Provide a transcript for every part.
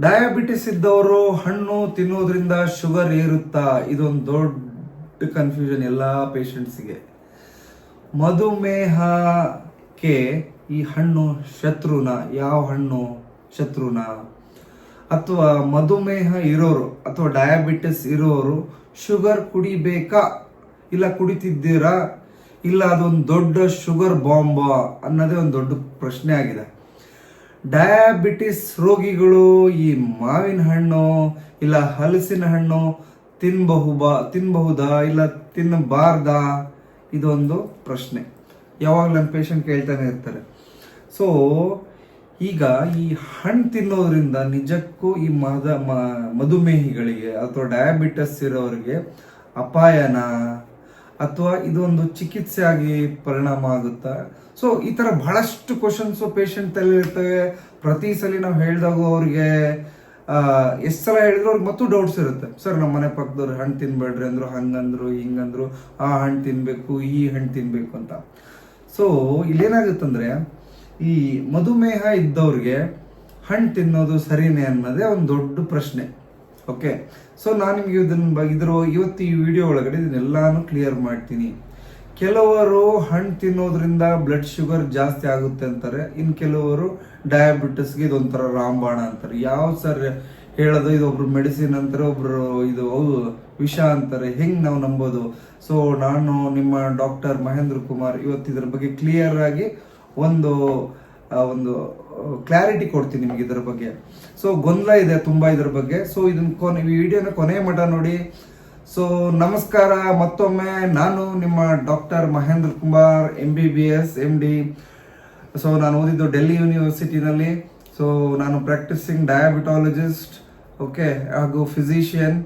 Diabetes ಇದ್ದವರು ಹಣ್ಣು ತಿನ್ನೋದ್ರಿಂದ ಶುಗರ್ ಏರುತ್ತಾ? ಇದೊಂದು ದೊಡ್ಡ ಕನ್ಫ್ಯೂಷನ್ ಎಲ್ಲ ಪೇಷಂಟ್ಸ್ಗೆ ಮಧುಮೇಹಕ್ಕೆ ಈ ಹಣ್ಣು ಶತ್ರುನ, ಯಾವ ಹಣ್ಣು ಶತ್ರುನ? ಅಥವಾ ಮಧುಮೇಹ ಇರೋರು ಅಥವಾ ಡಯಾಬಿಟಿಸ್ ಇರೋರು ಶುಗರ್ ಕುಡಿಬೇಕಾ? ಇಲ್ಲ ಕುಡಿತಿದ್ದೀರಾ? ಇಲ್ಲ ಅದೊಂದು ದೊಡ್ಡ ಶುಗರ್ ಬಾಂಬ ಅನ್ನೋದೇ ಒಂದು ದೊಡ್ಡ ಪ್ರಶ್ನೆ ಆಗಿದೆ. ಡಯಾಬಿಟಿಸ್ ರೋಗಿಗಳು ಈ ಮಾವಿನ ಹಣ್ಣು ಇಲ್ಲ ಹಲಸಿನ ಹಣ್ಣು ತಿನ್ನಬಹುಬಾ ತಿನ್ನಬಹುದಾ ಇಲ್ಲ ತಿನ್ನಬಾರ್ದಾ? ಇದೊಂದು ಪ್ರಶ್ನೆ. ಯಾವಾಗ ನನ್ನ ಪೇಷಂಟ್ ಕೇಳ್ತಾನೆ ಇರ್ತಾರೆ. ಸೊ ಈಗ ಈ ಹಣ್ಣು ತಿನ್ನೋದ್ರಿಂದ ನಿಜಕ್ಕೂ ಈ ಮದ ಮಧುಮೇಹಿಗಳಿಗೆ ಅಥವಾ ಡಯಾಬಿಟಿಸ್ ಇರೋರಿಗೆ ಅಪಾಯನ? ಅಥವಾ ಇದೊಂದು ಚಿಕಿತ್ಸೆ ಆಗಿ ಪರಿಣಾಮ ಆಗುತ್ತಾ? ಸೊ ಈ ತರ ಬಹಳಷ್ಟು ಕ್ವಶನ್ಸ್ ಪೇಷಂಟ್ ತಲೆ ಇರ್ತವೆ ಪ್ರತಿ ಸಲ ನಾವು ಹೇಳಿದಾಗ ಅವ್ರಿಗೆ ಎಷ್ಟು ಸಲ ಹೇಳಿದ್ರು ಅವ್ರಿಗೆ ಮತ್ತೂ ಡೌಟ್ಸ್ ಇರುತ್ತೆ. ಸರ್ ನಮ್ಮ ಮನೆ ಪಕ್ಕದವ್ರು ಹಣ್ಣು ತಿನ್ಬೇಡ್ರಿ ಅಂದ್ರು, ಹಂಗಂದ್ರು, ಹಿಂಗಂದ್ರು, ಆ ಹಣ್ಣು ತಿನ್ನಬೇಕು ಈ ಹಣ್ಣು ತಿನ್ನಬೇಕು ಅಂತ. ಸೊ ಇಲ್ಲೇನಾಗುತ್ತಂದ್ರೆ, ಈ ಮಧುಮೇಹ ಇದ್ದವ್ರಿಗೆ ಹಣ್ಣು ತಿನ್ನೋದು ಸರಿನೇ ಅನ್ನೋದೇ ಒಂದು ದೊಡ್ಡ ಪ್ರಶ್ನೆ. ಓಕೆ ಸೊ ನಾನು ನಿಮಗೆ ಇದನ್ನ ಇದ್ರು ಇವತ್ತು ಈ ವಿಡಿಯೋ ಒಳಗಡೆ ಇದನ್ನೆಲ್ಲಾನು ಕ್ಲಿಯರ್ ಮಾಡ್ತೀನಿ. ಕೆಲವರು ಹಣ್ಣು ತಿನ್ನೋದ್ರಿಂದ ಬ್ಲಡ್ ಶುಗರ್ ಜಾಸ್ತಿ ಆಗುತ್ತೆ ಅಂತಾರೆ. ಇನ್ನು ಕೆಲವರು ಡಯಾಬಿಟಿಸ್ಗೆ ಇದೊಂಥರ ರಾಂಬಾಣ ಅಂತಾರೆ. ಯಾವ ಸರ್ ಹೇಳೋದು? ಇದು ಒಬ್ರು ಮೆಡಿಸಿನ್ ಅಂತಾರೆ, ಒಬ್ರು ಇದು ವಿಷ ಅಂತಾರೆ. ಹೆಂಗ್ ನಾವು ನಂಬೋದು? ಸೊ ನಾನು ನಿಮ್ಮ ಡಾಕ್ಟರ್ ಮಹೇಂದ್ರ ಕುಮಾರ್ ಇವತ್ತು ಇದ್ರ ಬಗ್ಗೆ ಕ್ಲಿಯರ್ ಆಗಿ ಒಂದು ಒಂದು ಕ್ಲಾರಿಟಿ ಕೊಡ್ತೀನಿ ನಿಮ್ಗೆ ಇದರ ಬಗ್ಗೆ. ಸೊ ಗೊಂದಲ ಇದೆ ತುಂಬಾ ಇದ್ರ ಬಗ್ಗೆ. ಸೊ ಇದನ್ನ ಕೊನೆ ವಿಡಿಯೋನ ಕೊನೆ ಮಠ ನೋಡಿ. ಸೊ ನಮಸ್ಕಾರ. ಮತ್ತೊಮ್ಮೆ ನಾನು ನಿಮ್ಮ doctor Mahendra Kumar M B B S M D so ನಾನು ಓದಿದ್ದು ಡೆಲ್ಲಿ ಯೂನಿವರ್ಸಿಟಿನಲ್ಲಿ ಸೊ ನಾನು ಪ್ರಾಕ್ಟೀಸಿಂಗ್ ಡಯಾಬಿಟಾಲಜಿಸ್ಟ್ ಓಕೆ ಹಾಗೂ ಫಿಸಿಷಿಯನ್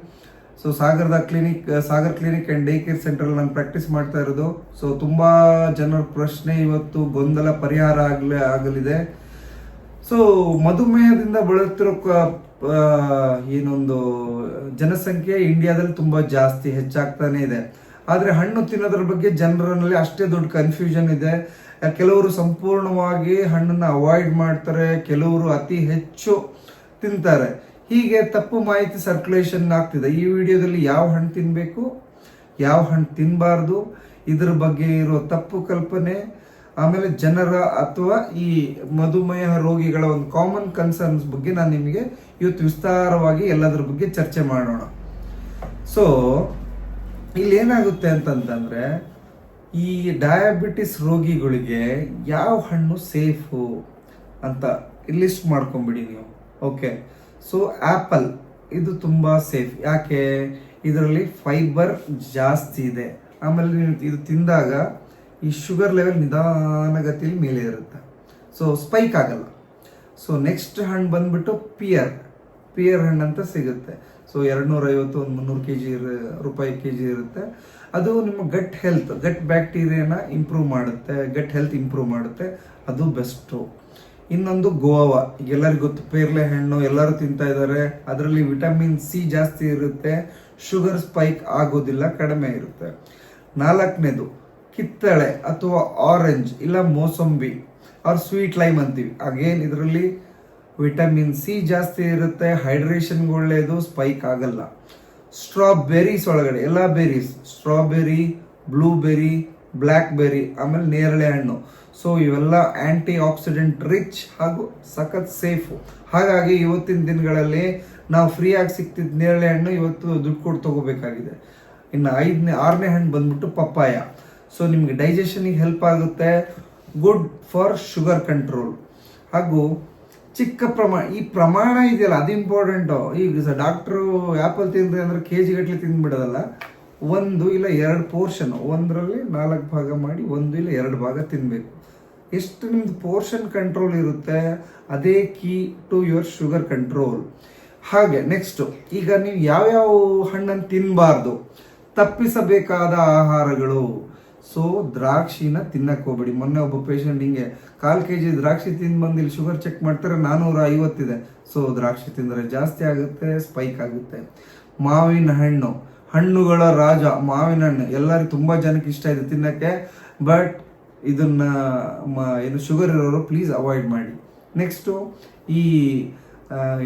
ಸೊ ಸಾಗರದ clinic Sagar clinic and day care centre ನಾನು ಪ್ರಾಕ್ಟೀಸ್ ಮಾಡ್ತಾ ಇರೋದು. ಸೊ ತುಂಬಾ ಜನರ ಪ್ರಶ್ನೆ ಇವತ್ತು ಗೊಂದಲ ಪರಿಹಾರ ಆಗಲಿ ಆಗಲಿದೆ. ಸೊ ಮಧುಮೇಹದಿಂದ ಬಳಲ್ತಿರೋ ಏನೊಂದು, ಜನಸಂಖ್ಯೆ ಇಂಡಿಯಾದಲ್ಲಿ ತುಂಬಾ ಜಾಸ್ತಿ ಹೆಚ್ಚಾಗ್ತಾನೆ ಇದೆ. ಆದ್ರೆ ಹಣ್ಣು ತಿನ್ನೋದ್ರ ಬಗ್ಗೆ ಜನರಲ್ಲಿ ಅಷ್ಟೇ ದೊಡ್ಡ ಕನ್ಫ್ಯೂಷನ್ ಇದೆ. ಕೆಲವರು ಸಂಪೂರ್ಣವಾಗಿ ಹಣ್ಣನ್ನ ಅವಾಯ್ಡ್ ಮಾಡ್ತಾರೆ, ಕೆಲವರು ಅತಿ ಹೆಚ್ಚು ತಿಂತಾರೆ. ಹೀಗೆ ತಪ್ಪು ಮಾಹಿತಿ ಸರ್ಕ್ಯುಲೇಷನ್ ಆಗ್ತಿದೆ. ಈ ವಿಡಿಯೋದಲ್ಲಿ ಯಾವ ಹಣ್ಣು ತಿನ್ನಬೇಕು ಯಾವ ಹಣ್ಣು ತಿನ್ನಬಾರ್ದು ಇದ್ರ ಬಗ್ಗೆ ಇರೋ ತಪ್ಪು ಕಲ್ಪನೆ, ಆಮೇಲೆ ಜನರ ಅಥವಾ ಈ ಮಧುಮೇಹ ರೋಗಿಗಳ ಒಂದು ಕಾಮನ್ ಕನ್ಸರ್ನ್ಸ್ ಬಗ್ಗೆ ನಾನು ನಿಮಗೆ ಇವತ್ತು ವಿಸ್ತಾರವಾಗಿ ಎಲ್ಲದರ ಬಗ್ಗೆ ಚರ್ಚೆ ಮಾಡೋಣ. ಸೊ ಇಲ್ಲಿ ಏನಾಗುತ್ತೆ ಅಂತಂದ್ರೆ ಈ ಡಯಾಬಿಟಿಸ್ ರೋಗಿಗಳಿಗೆ ಯಾವ ಹಣ್ಣು ಸೇಫು ಅಂತ ಲಿಸ್ಟ್ ಮಾಡ್ಕೊಂಬಿಡಿ ನೀವು. ಓಕೆ ಸೊ ಆಪಲ್ ಇದು ತುಂಬ ಸೇಫ್ ಯಾಕೆ? ಇದರಲ್ಲಿ ಫೈಬರ್ ಜಾಸ್ತಿ ಇದೆ. ಆಮೇಲೆ ಇದು ತಿಂದಾಗ ಈ ಶುಗರ್ ಲೆವೆಲ್ ನಿಧಾನಗತಿಯಲ್ಲಿ ಮೇಲೆ ಇರುತ್ತೆ ಸೊ ಸ್ಪೈಕ್ ಆಗಲ್ಲ. ಸೊ ನೆಕ್ಸ್ಟ್ ಹಣ್ಣು ಬಂದ್ಬಿಟ್ಟು ಪಿಯರ್ ಪಿಯರ್ ಹಣ್ಣು ಅಂತ ಸಿಗುತ್ತೆ. ಸೊ ಎರಡ್ನೂರ ಐವತ್ತು ಒಂದು ಮುನ್ನೂರು ಕೆ ಜಿ ರೂಪಾಯಿ ಕೆ ಜಿ ಇರುತ್ತೆ. ಅದು ನಿಮ್ಮ ಗಟ್ ಹೆಲ್ತ್ ಗಟ್ ಬ್ಯಾಕ್ಟೀರಿಯಾನ ಇಂಪ್ರೂವ್ ಮಾಡುತ್ತೆ. ಗಟ್ ಹೆಲ್ತ್ ಇಂಪ್ರೂವ್ ಮಾಡುತ್ತೆ. ಅದು ಬೆಸ್ಟು ಇನ್ನೊಂದು ಗೋವಾ. ಎಲ್ಲರಿಗೂ ಗೊತ್ತು ಪೇರ್ಲೆ ಹಣ್ಣು, ಎಲ್ಲರೂ ತಿಂತಾ ಇದ್ದಾರೆ. ಅದರಲ್ಲಿ ವಿಟಮಿನ್ ಸಿ ಜಾಸ್ತಿ ಇರುತ್ತೆ. ಶುಗರ್ ಸ್ಪೈಕ್ ಆಗೋದಿಲ್ಲ, ಕಡಿಮೆ ಇರುತ್ತೆ. ನಾಲ್ಕನೇದು, ಕಿತ್ತಳೆ ಅಥವಾ ಆರೆಂಜ್ ಇಲ್ಲ ಮೋಸಂಬಿ. ಆರ್ ಸ್ವೀಟ್ ಲೈಮ್ ಅಂತೀವಿ. ಅಗೇನ್ ಇದರಲ್ಲಿ ವಿಟಮಿನ್ ಸಿ ಜಾಸ್ತಿ ಇರುತ್ತೆ, ಹೈಡ್ರೇಷನ್ಗೆ ಒಳ್ಳೆಯದು ಸ್ಪೈಕ್ ಆಗಲ್ಲ. ಸ್ಟ್ರಾಬೆರೀಸ್ ಒಳಗಡೆ, ಎಲ್ಲ berries, strawberry, blueberry blackberry ಆಮೇಲೆ ನೇರಳೆ ಹಣ್ಣು. ಸೊ ಇವೆಲ್ಲ ಆಂಟಿ ಆಕ್ಸಿಡೆಂಟ್ ರಿಚ್ ಹಾಗೂ ಸಖತ್ ಸೇಫು ಹಾಗಾಗಿ ಇವತ್ತಿನ ದಿನಗಳಲ್ಲಿ ನಾವು ಫ್ರೀ ಆಗಿ ಸಿಗ್ತಿದ್ದ ನೇರಳೆ ಹಣ್ಣು ಇವತ್ತು ದುಡ್ಡು ಕೊಟ್ಟು ತಗೋಬೇಕಾಗಿದೆ. ಇನ್ನು ಐದನೇ, ಆರನೇ ಹಣ್ಣು ಬಂದ್ಬಿಟ್ಟು ಪಪ್ಪಾಯ. ಸೊ ನಿಮಗೆ ಡೈಜೆಷನಿಗೆ ಹೆಲ್ಪ್ ಆಗುತ್ತೆ. ಗುಡ್ ಫಾರ್ ಶುಗರ್ ಕಂಟ್ರೋಲ್ ಹಾಗೂ ಚಿಕ್ಕ ಪ್ರಮಾಣ ಈ ಪ್ರಮಾಣ ಇದೆಯಲ್ಲ, ಅದು ಇಂಪಾರ್ಟೆಂಟು ಈಗ ಡಾಕ್ಟ್ರು ಆ್ಯಪಲ್ ತಿಂದರೆ ಅಂದರೆ ಕೆ ಜಿ ಗಟ್ಟಲೆ ತಿಂದ್ಬಿಡೋದಲ್ಲ. ಒಂದು ಇಲ್ಲ ಎರಡು ಪೋರ್ಷನ್ ಒಂದರಲ್ಲಿ ನಾಲ್ಕು ಭಾಗ ಮಾಡಿ, ಒಂದು ಇಲ್ಲ ಎರಡು ಭಾಗ ತಿನ್ನಬೇಕು ಎಷ್ಟು ನಿಮ್ದು ಪೋರ್ಷನ್ ಕಂಟ್ರೋಲ್ ಇರುತ್ತೆ, ಅದೇ key to your sugar control ಹಾಗೆ ನೆಕ್ಸ್ಟ್ ಈಗ ನೀವು ಯಾವ್ಯಾವ ಹಣ್ಣನ್ನು ತಿನ್ನಬಾರ್ದು ತಪ್ಪಿಸಬೇಕಾದ ಆಹಾರಗಳು. ಸೊ ದ್ರಾಕ್ಷಿನ ತಿನ್ನಕ್ಕೆ ಹೋಗ್ಬೇಡಿ. ಮೊನ್ನೆ ಒಬ್ಬ ಪೇಷಂಟ್ ಹಿಂಗೆ ಕಾಲು ಕೆ ಜಿ ದ್ರಾಕ್ಷಿ ತಿಂದು ಬಂದು ಇಲ್ಲಿ ಶುಗರ್ ಚೆಕ್ ಮಾಡ್ತಾರೆ ನಾನೂರ ಐವತ್ತಿದೆ ಸೊ ದ್ರಾಕ್ಷಿ ತಿಂದರೆ ಜಾಸ್ತಿ ಆಗುತ್ತೆ ಸ್ಪೈಕ್ ಆಗುತ್ತೆ. ಮಾವಿನ ಹಣ್ಣು ಹಣ್ಣುಗಳ ರಾಜ, ಮಾವಿನ ಹಣ್ಣು, ಎಲ್ಲರಿಗೂ ತುಂಬಾ ಜನಕ್ಕೆ ಇಷ್ಟ ಇದೆ ತಿನ್ನಕ್ಕೆ. ಬಟ್ ಇದನ್ನ ಏನು ಶುಗರ್ ಇರೋರು ಪ್ಲೀಸ್ ಅವಾಯ್ಡ್ ಮಾಡಿ. ನೆಕ್ಸ್ಟು ಈ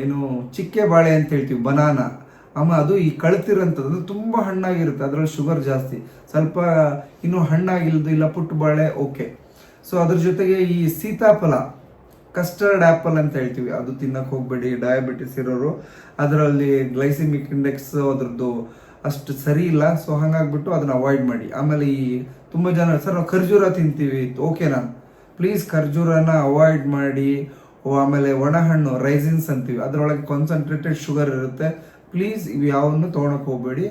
ಏನು ಚಿಕ್ಕೆ ಬಾಳೆ ಅಂತ ಹೇಳ್ತೀವಿ ಬನಾನ ಅಮ್ಮ, ಅದು ಈ ಕಳ್ತಿರೋಂಥದ್ದು ತುಂಬ ಹಣ್ಣಾಗಿರುತ್ತೆ, ಅದರಲ್ಲಿ ಶುಗರ್ ಜಾಸ್ತಿ. ಸ್ವಲ್ಪ, ಇನ್ನೂ ಹಣ್ಣಾಗಿಲ್ದು ಇಲ್ಲ ಪುಟ್ಟು ಬಾಳೆ ಓಕೆ ಸೊ ಅದ್ರ ಜೊತೆಗೆ ಈ ಸೀತಾಫಲ ಕಸ್ಟರ್ಡ್ ಆ್ಯಪಲ್ ಅಂತ ಹೇಳ್ತೀವಿ, ಅದು ತಿನ್ನಕ್ಕೆ ಹೋಗಬೇಡಿ ಡಯಾಬಿಟಿಸ್ ಇರೋರು. ಅದರಲ್ಲಿ ಗ್ಲೈಸಿಮಿಕ್ ಇಂಡೆಕ್ಸ್ ಅದ್ರದ್ದು ಅಷ್ಟು ಸರಿ ಇಲ್ಲ ಸೊ ಹಂಗಾಗ್ಬಿಟ್ಟು ಅದನ್ನ ಅವಾಯ್ಡ್ ಮಾಡಿ. ಆಮೇಲೆ ಈ ತುಂಬ ಜನ ಸರ್, ನಾವು ಖರ್ಜೂರ ತಿಂತೀವಿ ಓಕೆನಾ ಪ್ಲೀಸ್ ಖರ್ಜೂರನ ಅವಾಯ್ಡ್ ಮಾಡಿ. ಆಮೇಲೆ ಒಣ ಹಣ್ಣು ರೈಸಿನ್ಸ್ ಅಂತೀವಿ. ಅದರೊಳಗೆ ಕಾನ್ಸಂಟ್ರೇಟೆಡ್ ಶುಗರ್ ಇರುತ್ತೆ. ಪ್ಲೀಸ್ ಇವು ಯಾವನ್ನು ತೊಗೊಳಕ್ ಹೋಗ್ಬೇಡಿ.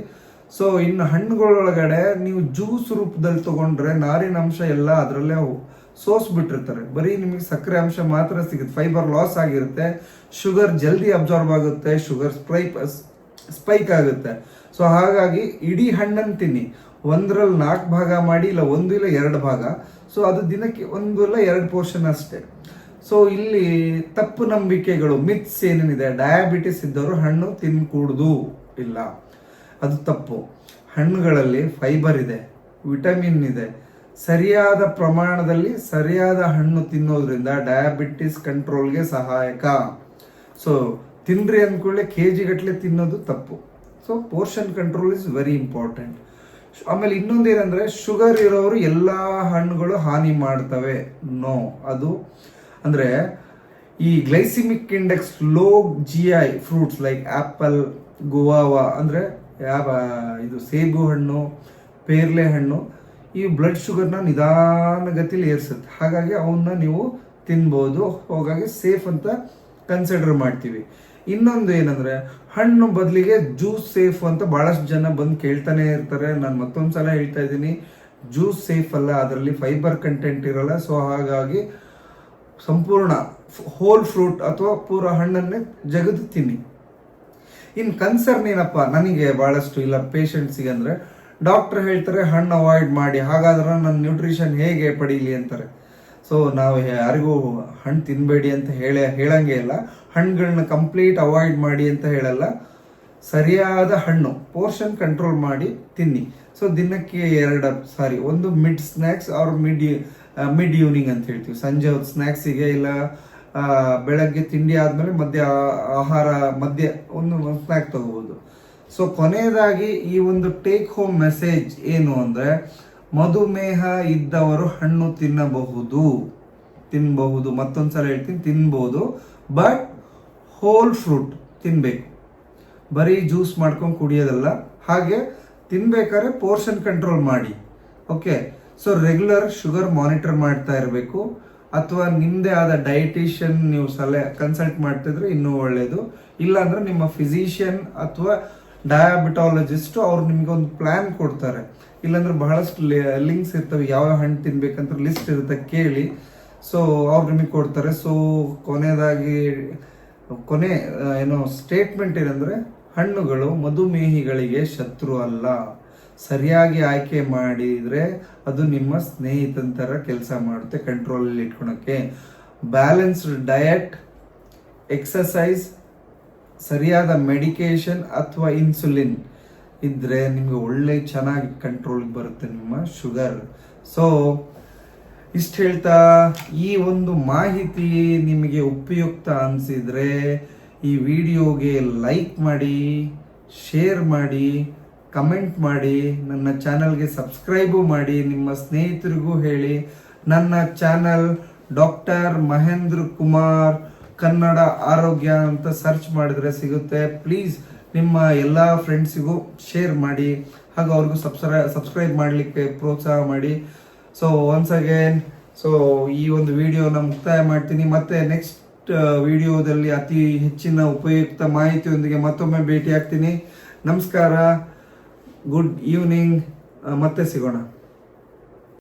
ಸೊ ಇನ್ನು ಹಣ್ಣುಗಳೊಳಗಡೆ ನೀವು ಜ್ಯೂಸ್ ರೂಪದಲ್ಲಿ ತಗೊಂಡ್ರೆ ನಾರಿನ ಅಂಶ ಎಲ್ಲ ಅದರಲ್ಲೇ ಸೋಸ್ ಬಿಟ್ಟಿರ್ತಾರೆ. ಬರೀ ನಿಮಗೆ ಸಕ್ಕರೆ ಅಂಶ ಮಾತ್ರ ಸಿಗುತ್ತೆ. ಫೈಬರ್ ಲಾಸ್ ಆಗಿರುತ್ತೆ. ಶುಗರ್ ಜಲ್ದಿ ಅಬ್ಸಾರ್ಬ್ ಆಗುತ್ತೆ. ಶುಗರ್ ಸ್ಪೈಕ್ ಸ್ಪೈಕ್ ಆಗುತ್ತೆ. ಸೊ ಹಾಗಾಗಿ ಇಡೀ ಹಣ್ಣನ್ನು ತಿನ್ನಿ. ಒಂದರಲ್ಲಿ ನಾಲ್ಕು ಭಾಗ ಮಾಡಿ, ಇಲ್ಲ ಒಂದು ಇಲ್ಲ ಎರಡು ಭಾಗ. ಸೊ ಅದು ದಿನಕ್ಕೆ ಒಂದು ಇಲ್ಲ ಎರಡು ಪೋರ್ಷನ್ ಅಷ್ಟೇ. ಸೊ ಇಲ್ಲಿ ತಪ್ಪು ನಂಬಿಕೆಗಳು ಮಿತ್ಸ್ ಏನೇನಿದೆ ಡಯಾಬಿಟಿಸ್ ಇದ್ದವರು ಹಣ್ಣು ತಿನ್ಕೂಡ್ದು ಇಲ್ಲ. ಅದು ತಪ್ಪು. ಹಣ್ಣುಗಳಲ್ಲಿ ಫೈಬರ್ ಇದೆ ವಿಟಮಿನ್ ಇದೆ. ಸರಿಯಾದ ಪ್ರಮಾಣದಲ್ಲಿ ಸರಿಯಾದ ಹಣ್ಣು ತಿನ್ನೋದ್ರಿಂದ ಡಯಾಬಿಟಿಸ್ ಕಂಟ್ರೋಲ್ಗೆ ಸಹಾಯಕ. ಸೊ ತಿನ್ರಿ ಅಂದ್ಕೊಳ್ಳೆ ಕೆ ಜಿಗಟ್ಟಲೆ ತಿನ್ನೋದು ತಪ್ಪು. So portion control is very important ಆಮೇಲೆ ಇನ್ನೊಂದು ಏನಂದ್ರೆ ಶುಗರ್ ಇರೋರು ಎಲ್ಲ ಹಣ್ಣುಗಳು ಹಾನಿ ಮಾಡ್ತವೆ. ನೋ ಅದು ಅಂದ್ರೆ ಈ glycemic index low G I fruits like apple guava ಅಂದ್ರೆ ಯಾವ, ಇದು ಸೇಬು ಹಣ್ಣು, ಪೇರ್ಲೆ ಹಣ್ಣು, ಈ ಬ್ಲಡ್ ಶುಗರ್ನ ನಿಧಾನಗತಿಲಿ ಏರ್ಸುತ್ತೆ. ಹಾಗಾಗಿ ಅವನ್ನ ನೀವು ತಿನ್ಬೋದು. ಹಾಗಾಗಿ ಸೇಫ್ ಅಂತ ಕನ್ಸಿಡರ್ ಮಾಡ್ತೀವಿ. ಇನ್ನೊಂದು ಏನಂದ್ರೆ, ಹಣ್ಣು ಬದಲಿಗೆ ಜ್ಯೂಸ್ ಸೇಫ್ ಅಂತ ಬಹಳಷ್ಟು ಜನ ಬಂದು ಕೇಳ್ತಾನೆ ಇರ್ತಾರೆ. ನಾನು ಮತ್ತೊಂದ್ಸಲ ಹೇಳ್ತಾ ಇದ್ದೀನಿ ಜ್ಯೂಸ್ ಸೇಫ್ ಅಲ್ಲ, ಅದರಲ್ಲಿ ಫೈಬರ್ ಕಂಟೆಂಟ್ ಇರಲ್ಲ. ಸೊ ಹಾಗಾಗಿ ಸಂಪೂರ್ಣ ಹೋಲ್ ಫ್ರೂಟ್ ಅಥವಾ ಪೂರ ಹಣ್ಣನ್ನೇ ಜಗದು ತಿನ್ನಿ. ಇನ್ ಕನ್ಸರ್ನ್ ಏನಪ್ಪ, ನನಗೆ ಬಹಳಷ್ಟು ಇಲ್ಲ ಪೇಷಂಟ್ಸಿಗೆ ಅಂದರೆ ಡಾಕ್ಟರ್ ಹೇಳ್ತಾರೆ, ಹಣ್ಣು ಅವಾಯ್ಡ್ ಮಾಡಿ. ಹಾಗಾದ್ರೆ ನನ್ನ ನ್ಯೂಟ್ರಿಷನ್ ಹೇಗೆ ಪಡೀಲಿ ಅಂತಾರೆ. ಸೊ ನಾವು ಯಾರಿಗೂ ಹಣ್ಣು ತಿನ್ನಬೇಡಿ ಅಂತ ಹೇಳ, ಹೇಳಂಗೆ ಇಲ್ಲ. ಹಣ್ಣುಗಳನ್ನ ಕಂಪ್ಲೀಟ್ ಅವಾಯ್ಡ್ ಮಾಡಿ ಅಂತ ಹೇಳಲ್ಲ. ಸರಿಯಾದ ಹಣ್ಣು ಪೋರ್ಷನ್ ಕಂಟ್ರೋಲ್ ಮಾಡಿ ತಿನ್ನಿ. ಸೊ ದಿನಕ್ಕೆ ಎರಡು ಸಾರಿ ಒಂದು mid snacks or mid mid evening ಅಂತ ಹೇಳ್ತೀವಿ. ಸಂಜೆ ಹೊತ್ತು ಸ್ನ್ಯಾಕ್ಸಿಗೆ ಇಲ್ಲ ಬೆಳಗ್ಗೆ ತಿಂಡಿ ಆದಮೇಲೆ ಮಧ್ಯ ಆಹಾರ, ಮಧ್ಯ ಒಂದು ಸ್ನ್ಯಾಕ್ ತಗೋಬಹುದು ಸೊ ಕೊನೆಯದಾಗಿ ಈ ಒಂದು ಟೇಕ್ ಹೋಮ್ ಮೆಸೇಜ್ ಏನು ಅಂದ್ರೆ ಮಧುಮೇಹ ಇದ್ದವರು ಹಣ್ಣು ತಿನ್ನಬಹುದು. ತಿನ್ನಬಹುದು ಮತ್ತೊಂದ್ಸಲ ಹೇಳ್ತೀನಿ, ತಿನ್ಬೋದು. ಬಟ್ ಹೋಲ್ ಫ್ರೂಟ್ ತಿನ್ಬೇಕು. ಬರೀ ಜ್ಯೂಸ್ ಮಾಡ್ಕೊಂಡು ಕುಡಿಯೋದಲ್ಲ. ಹಾಗೆ ತಿನ್ಬೇಕಾದ್ರೆ ಪೋರ್ಷನ್ ಕಂಟ್ರೋಲ್ ಮಾಡಿ. Okay so regular sugar monitor ಮಾಡ್ತಾ ಇರಬೇಕು. ಅಥವಾ ನಿಮ್ಮದೇ ಆದ ಡಯಟಿಷಿಯನ್ ನೀವು ಸಲಹೆ ಕನ್ಸಲ್ಟ್ ಮಾಡ್ತಿದ್ರೆ ಇನ್ನೂ ಒಳ್ಳೆಯದು ಇಲ್ಲಾಂದ್ರೆ ನಿಮ್ಮ ಫಿಸಿಷಿಯನ್ ಅಥವಾ ಡಯಾಬಿಟಾಲಜಿಸ್ಟ್ ಅವ್ರು ನಿಮ್ಗೆ ಒಂದು ಪ್ಲಾನ್ ಕೊಡ್ತಾರೆ. ಇಲ್ಲಾಂದ್ರೆ ಬಹಳಷ್ಟು ಲಿಂಕ್ಸ್ ಇರ್ತವೆ ಯಾವ ಹಣ್ಣು ತಿನ್ಬೇಕಂತ ಲಿಸ್ಟ್ ಇರುತ್ತೆ, ಕೇಳಿ. ಸೊ ಅವ್ರು ನಿಮಗೆ ಕೊಡ್ತಾರೆ. ಸೊ ಕೊನೆಯದಾಗಿ ಕೊನೆ ಏನು ಸ್ಟೇಟ್ಮೆಂಟ್ ಏನಂದ್ರೆ, ಹಣ್ಣುಗಳು ಮಧುಮೇಹಿಗಳಿಗೆ ಶತ್ರು ಅಲ್ಲ. ಸರಿಯಾಗಿ ಆಯ್ಕೆ ಮಾಡಿದರೆ ಅದು ನಿಮ್ಮ ಸ್ನೇಹಿತನ ಥರ ಕೆಲಸ ಮಾಡುತ್ತೆ ಕಂಟ್ರೋಲಲ್ಲಿ ಇಟ್ಕೊಳಕ್ಕೆ. ಬ್ಯಾಲೆನ್ಸ್ಡ್ ಡಯಟ್ ಎಕ್ಸಸೈಸ್ ಸರಿಯಾದ ಮೆಡಿಕೇಶನ್ ಅಥವಾ ಇನ್ಸುಲಿನ್ ಇದ್ರೆ ನಿಮಗೆ ಒಳ್ಳೆ ಚೆನ್ನಾಗಿ ಕಂಟ್ರೋಲ್ ಬರುತ್ತೆ ನಿಮ್ಮ ಶುಗರ್ ಸೊ ಇಷ್ಟು ಹೇಳ್ತಾ, ಈ ಒಂದು ಮಾಹಿತಿ ನಿಮಗೆ ಉಪಯುಕ್ತ ಅನಿಸಿದರೆ ಈ ವಿಡಿಯೋಗೆ ಲೈಕ್ ಮಾಡಿ ಶೇರ್ ಮಾಡಿ ಕಮೆಂಟ್ ಮಾಡಿ, ನನ್ನ ಚಾನಲ್ಗೆ ಸಬ್ಸ್ಕ್ರೈಬು ಮಾಡಿ, ನಿಮ್ಮ ಸ್ನೇಹಿತರಿಗೂ ಹೇಳಿ. ನನ್ನ ಚಾನಲ್ ಡಾಕ್ಟರ್ ಮಹೇಂದ್ರ ಕುಮಾರ್ ಕನ್ನಡ ಆರೋಗ್ಯ ಅಂತ ಸರ್ಚ್ ಮಾಡಿದ್ರೆ ಸಿಗುತ್ತೆ. ಪ್ಲೀಸ್ ನಿಮ್ಮ ಎಲ್ಲ ಫ್ರೆಂಡ್ಸಿಗೂ ಶೇರ್ ಮಾಡಿ, ಹಾಗೂ ಅವ್ರಿಗೂ ಸಬ್ಸ್ಕ್ರೈ ಸಬ್ಸ್ಕ್ರೈಬ್ ಮಾಡಲಿಕ್ಕೆ ಪ್ರೋತ್ಸಾಹ ಮಾಡಿ. ಸೊ ಒನ್ಸ್ ಅಗೇನ್ ಸೊ ಈ ಒಂದು ವಿಡಿಯೋನ ಮುಕ್ತಾಯ ಮಾಡ್ತೀನಿ. ಮತ್ತೆ ನೆಕ್ಸ್ಟ್ ವಿಡಿಯೋದಲ್ಲಿ ಅತಿ ಹೆಚ್ಚಿನ ಉಪಯುಕ್ತ ಮಾಹಿತಿಯೊಂದಿಗೆ ಮತ್ತೊಮ್ಮೆ ಭೇಟಿ ಆಗ್ತೀನಿ ನಮಸ್ಕಾರ ಗುಡ್ ಈವ್ನಿಂಗ್ ಮತ್ತೆ ಸಿಗೋಣ.